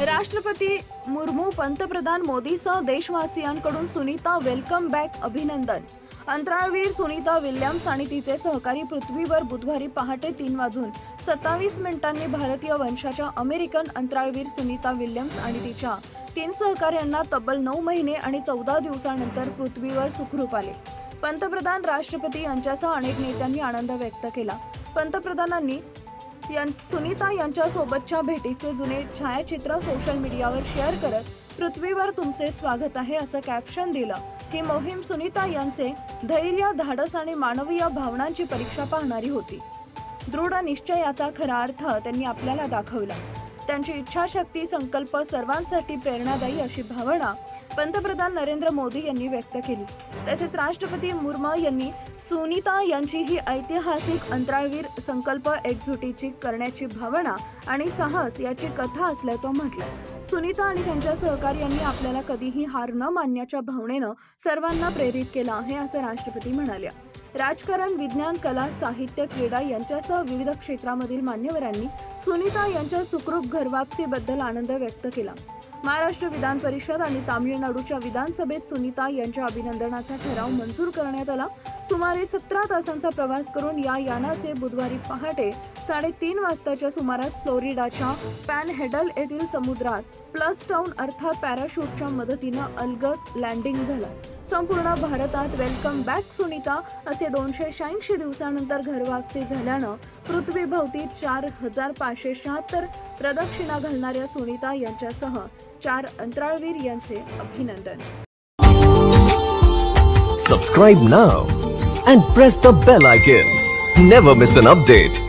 राष्ट्रपती मुर्मू पंतप्रधान मोदीसह देशवासियांकडून सुनीता वेलकम बॅक अभिनंदन. अंतराळवीर सुनीता विल्यम्स आणि तिचे सहकारी पृथ्वीवर बुधवारी पहाटे तीन वाजून सत्तावीस मिनिटांनी भारतीय वंशाच्या अमेरिकन अंतराळवीर सुनीता विल्यम्स आणि तिच्या तीन सहकाऱ्यांना तब्बल नऊ महिने आणि चौदा दिवसानंतर पृथ्वीवर सुखरूप आले. पंतप्रधान राष्ट्रपती यांच्यासह अनेक नेत्यांनी आनंद व्यक्त केला. पंतप्रधानांनी यां- सुनीता यांच्यासोबतच्या भेटीचे जुने छायाचित्र सोशल मीडियावर शेअर करत पृथ्वीवर तुमचे स्वागत आहे असं कॅप्शन दिलं. ही मोहीम सुनीता यांचे धैर्य धाडस आणि मानवीय भावनांची परीक्षा पाहणारी होती. दृढ निश्चयाचा खरा अर्थ त्यांनी आपल्याला दाखवला. त्यांची इच्छाशक्ती संकल्प सर्वांसाठी प्रेरणादायी अशी भावना पंतप्रधान नरेंद्र मोदी यांनी व्यक्त केली. तसेच राष्ट्रपती मुर्मा यांनी सुनीता यांची ही ऐतिहासिक अंतराळवीर संकल्प एकजुटीची करण्याची भावना आणि साहस याची कथा असल्याचं म्हटलं. सुनीता आणि त्यांच्या सहकार्यांनी आपल्याला कधीही हार न मानण्याच्या भावनेनं सर्वांना प्रेरित केलं आहे असं राष्ट्रपती म्हणाल्या. राजकारण विज्ञान कला साहित्य क्रीडा यांच्यासह विविध क्षेत्रामधील मान्यवरांनी सुनीता यांच्या सुखरूप घरवापसीबद्दल आनंद व्यक्त केला. महाराष्ट्र विधान परिषद आणि तामिळनाडूच्या विधानसभेत सुनीता यांच्या अभिनंदनाचा ठराव मंजूर करण्यात आला. सुमारे सतरा तासांचा प्रवास करून या यानाचे बुधवारी पहाटे साडेतीन वाजताच्या सुमारास फ्लोरिडाच्या पॅनहेडल येथील समुद्रात प्लस टाऊन अर्थात पॅराशूटच्या मदतीनं अलगद लँडिंग झालं. संपूर्ण भारतात वेलकम बॅक सुनीता. असे दोनशे शहाऐंशी दिवसानंतर घरवापसी झाल्यानं पृथ्वीभोवती चार हजार पाचशे शहात्तर प्रदक्षिणा घालणाऱ्या सुनीता यांच्यासह चार अंतराळवीर यांचे अभिनंदन. Subscribe now and press the bell icon never miss an update